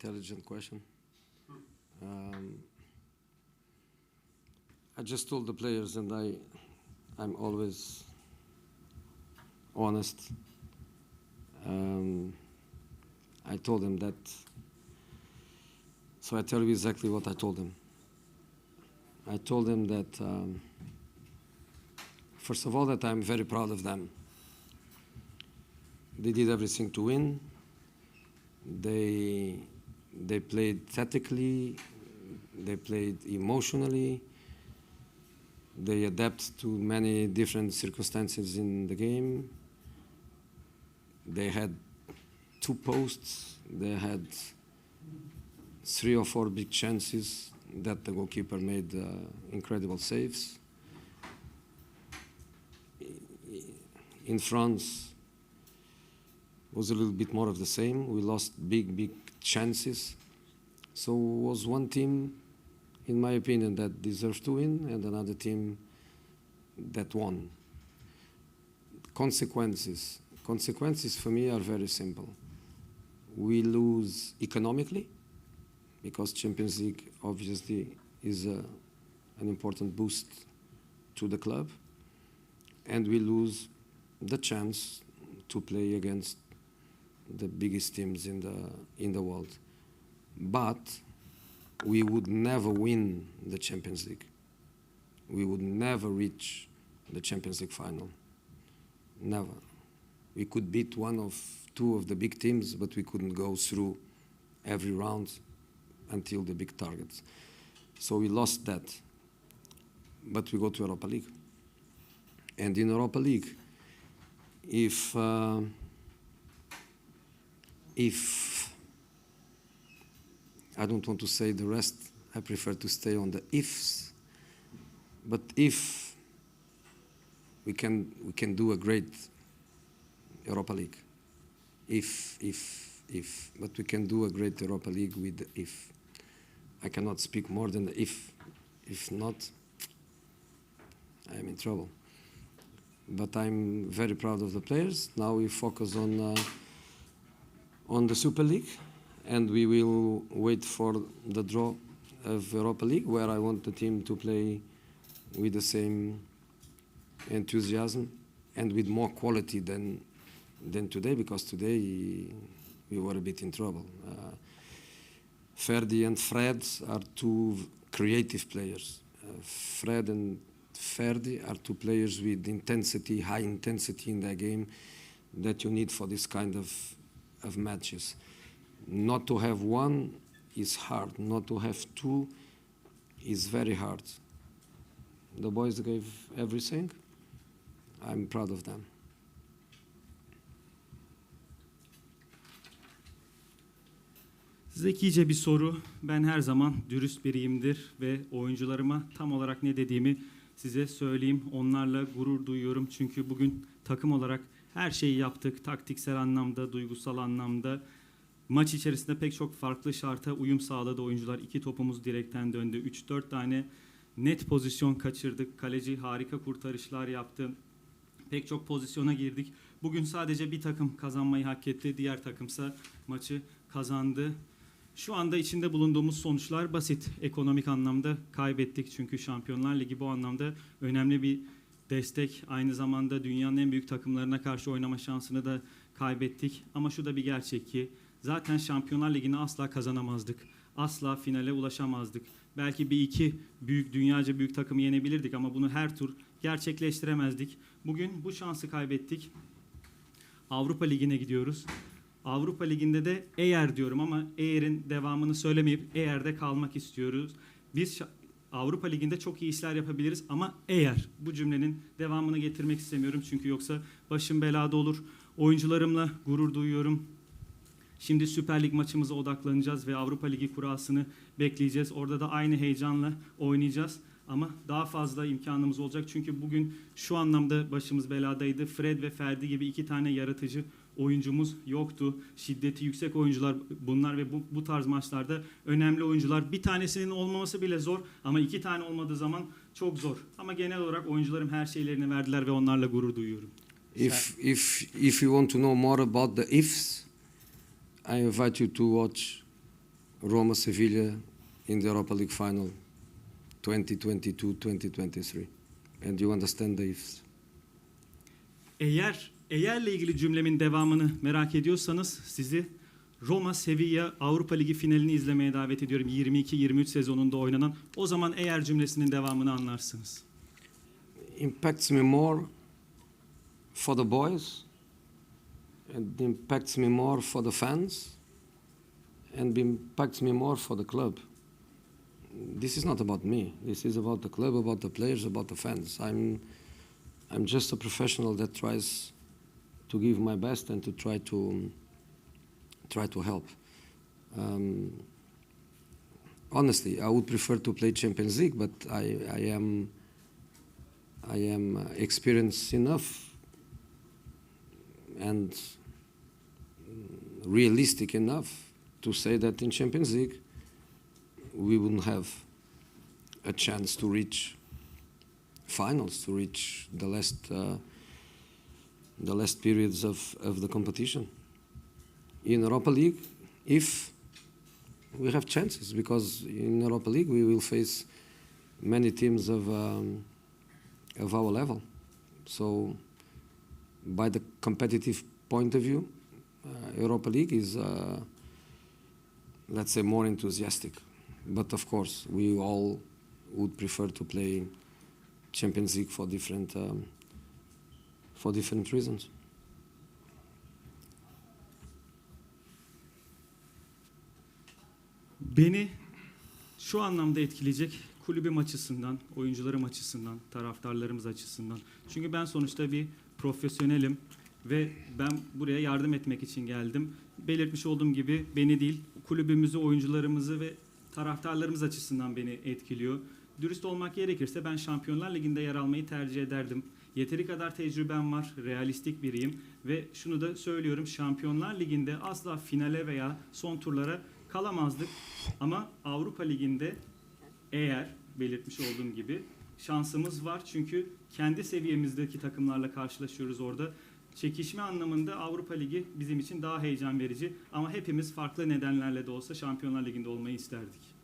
intelligent question. Um, I just told the players, and I, I'm always honest. Um, I told them that. So I tell you exactly what I told them. I told them that, um, first of all, that I'm very proud of them. They did everything to win. They they played tactically. They played emotionally. They adapt to many different circumstances in the game. They had two posts. They had three or four big chances that the goalkeeper made uh, incredible saves. In France, was a little bit more of the same. We lost big, big chances. So was one team, in my opinion, that deserved to win, and another team that won. Consequences. Consequences for me are very simple. We lose economically because Champions League obviously is a, an important boost to the club, and we lose the chance to play against the biggest teams in the in the world. But we would never win the Champions League. We would never reach the Champions League final. Never. We could beat one of two of the big teams, but we couldn't go through every round until the big targets. So we lost that. But we go to Europa League. And in Europa League, if uh, if I don't want to say the rest, I prefer to stay on the ifs. But if we can we can do a great Europa League, if if if, but we can do a great Europa League with if. I cannot speak more than if. If not, I am in trouble. But I'm very proud of the players. Now we focus on. Uh, on the Super League, and we will wait for the draw of Europa League, where I want the team to play with the same enthusiasm and with more quality than than today, because today we were a bit in trouble. Uh, Ferdi and Fred are two creative players. Uh, Fred and Ferdi are two players with intensity, high intensity in their game that you need for this kind of of matches. Not to have one is hard. Not to have two is very hard. The boys gave everything. I'm proud of them. Zekice bir soru. Ben her zaman dürüst biriyimdir ve oyuncularıma tam olarak ne dediğimi size söyleyeyim. Onlarla gurur duyuyorum çünkü bugün takım olarak her şeyi yaptık. Taktiksel anlamda, duygusal anlamda. Maç içerisinde pek çok farklı şarta uyum sağladı oyuncular. İki topumuz direkten döndü. 3-4 tane net pozisyon kaçırdık. Kaleci harika kurtarışlar yaptı. Pek çok pozisyona girdik. Bugün sadece bir takım kazanmayı hak etti. Diğer takımsa maçı kazandı. Şu anda içinde bulunduğumuz sonuçlar basit. Ekonomik anlamda kaybettik çünkü Şampiyonlar Ligi bu anlamda önemli bir destek. Aynı zamanda dünyanın en büyük takımlarına karşı oynama şansını da kaybettik. Ama şu da bir gerçek ki zaten Şampiyonlar Ligi'ni asla kazanamazdık. Asla finale ulaşamazdık. Belki bir iki büyük dünyaca büyük takımı yenebilirdik ama bunu her tur gerçekleştiremezdik. Bugün bu şansı kaybettik. Avrupa Ligi'ne gidiyoruz. Avrupa Ligi'nde de eğer diyorum ama eğerin devamını söylemeyip eğerde kalmak istiyoruz. Biz Avrupa Ligi'nde çok iyi işler yapabiliriz ama eğer bu cümlenin devamını getirmek istemiyorum çünkü yoksa başım belada olur. Oyuncularımla gurur duyuyorum. Şimdi Süper Lig maçımıza odaklanacağız ve Avrupa Ligi kurasını bekleyeceğiz. Orada da aynı heyecanla oynayacağız. Ama daha fazla imkanımız olacak. Çünkü bugün şu anlamda başımız beladaydı. Fred ve Ferdi gibi iki tane yaratıcı oyuncumuz yoktu. Şiddeti yüksek oyuncular bunlar ve bu, bu tarz maçlarda önemli oyuncular. Bir tanesinin olmaması bile zor ama iki tane olmadığı zaman çok zor. Ama genel olarak oyuncularım her şeylerini verdiler ve onlarla gurur duyuyorum. If if if you want to know more about the ifs, I invite you to watch Roma Sevilla in the Europa League final 2022-2023. And you understand the ifs. Eğer eğerle ilgili cümlemin devamını merak ediyorsanız sizi Roma Sevilla Avrupa Ligi finalini izlemeye davet ediyorum. 22-23 sezonunda oynanan. O zaman eğer cümlesinin devamını anlarsınız. impacts me more for the boys and impacts me more for the fans and impacts me more for the club this is not about me. This is about the club about the players about the fans. I'm i'm just a professional that tries to give my best and to try to try to help. Um, honestly i would prefer to play champions league but i i am I am experienced enough and realistic enough to say that in Champions League we wouldn't have a chance to reach finals, to reach the last uh, the last periods of, of the competition. In Europa League, if we have chances, because in Europa League we will face many teams of um, of our level. So, by the competitive point of view, uh, Europa League is, uh, let's say, more enthusiastic. But of course, we all would prefer to play Champions League for different um, for different reasons. Beni şu anlamda etkileyecek kulübüm açısından, oyuncularım açısından, taraftarlarımız açısından. Çünkü ben sonuçta bir profesyonelim ve ben buraya yardım etmek için geldim. Belirtmiş olduğum gibi beni değil, kulübümüzü, oyuncularımızı ve taraftarlarımız açısından beni etkiliyor. Dürüst olmak gerekirse ben Şampiyonlar Ligi'nde yer almayı tercih ederdim. Yeteri kadar tecrübem var, realistik biriyim ve şunu da söylüyorum Şampiyonlar Ligi'nde asla finale veya son turlara kalamazdık. Ama Avrupa Ligi'nde eğer belirtmiş olduğum gibi şansımız var çünkü kendi seviyemizdeki takımlarla karşılaşıyoruz orada. Çekişme anlamında Avrupa Ligi bizim için daha heyecan verici ama hepimiz farklı nedenlerle de olsa Şampiyonlar Ligi'nde olmayı isterdik.